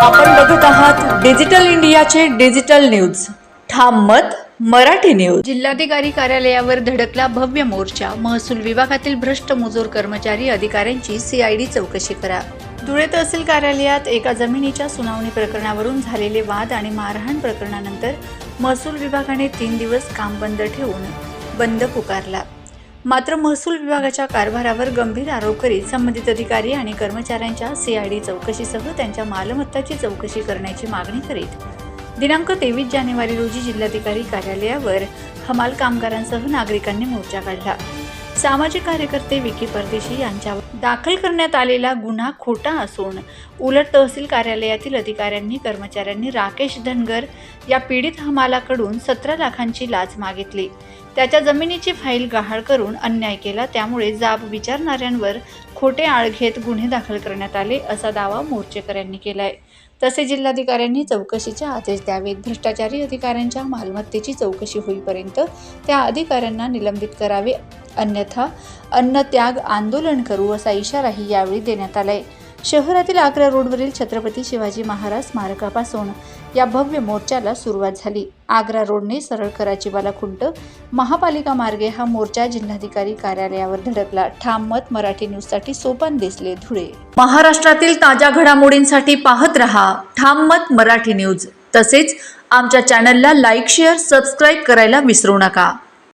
आपण बघत आहात डिजिटल इंडियाचे डिजिटल न्यूज. ठाम मत मराठी न्यूज. जिल्हाधिकारी कार्यालयावर धडकला भव्य मोर्चा. महसूल विभागातील भ्रष्ट मुजोर कर्मचारी अधिकाऱ्यांची सीआयडी चौकशी करा धुळे तहसील कार्यालयात एका जमिनीच्या सुनावणी प्रकरणावरून झालेले वाद आणि मारहाण प्रकरणानंतर महसूल विभागाने तीन दिवस काम बंद ठेवून बंद पुकारला. मात्र महसूल विभागाच्या कारभारावर गंभीर आरोप करीत संबंधित अधिकारी आणि कर्मचाऱ्यांच्या सीआयडी चौकशीसह त्यांच्या मालमत्ताची चौकशी करण्याची मागणी करीत. दिनांक तेवीस जानेवारी रोजी जिल्हाधिकारी कार्यालयावर हमाल कामगारांसह नागरिकांनी मोर्चा काढला. सामाजिक कार्यकर्ते विकी परदेशी यांच्यावर दाखल करण्यात आलेला गुन्हा खोटा असून उलट तहसील कार्यालयातील अधिकाऱ्यांनी कर्मचाऱ्यांनी राकेश धनगर या पीडित हमालाकडून सतरा लाखांची लाच मागितली. त्याच्या जमिनीची फाईल गहाळ करून अन्याय केला त्यामुळे जाब विचारणाऱ्यांवर खोटे आळ घेत गुन्हे दाखल करण्यात आले असा दावा मोर्चेकऱ्यांनी केलाय. तसे जिल्हाधिकाऱ्यांनी चौकशीचे आदेश द्यावेत. भ्रष्टाचारी अधिकाऱ्यांच्या मालमत्तेची चौकशी होईपर्यंत त्या अधिकाऱ्यांना निलंबित करावे. अन्यथा अन्नत्याग आंदोलन करू असा इशाराही यावेळी देण्यात आलाय. शहरातील आग्रा रोडवरील छत्रपती शिवाजी महाराज स्मारकापासून या भव्य मोर्चाला सुरुवात झाली. आग्रा रोडने सरळ कराचीवाला खुंट महापालिका मार्गे हा मोर्चा जिल्हाधिकारी कार्यालयावर धडकला. ठाम मत मराठी न्यूजसाठी सोपान दिसले धुळे. महाराष्ट्रातील ताज्या घडामोडींसाठी पाहत रहा ठाम मत मराठी न्यूज. तसेच आमच्या चॅनलला लाईक शेअर सबस्क्राईब करायला विसरू नका.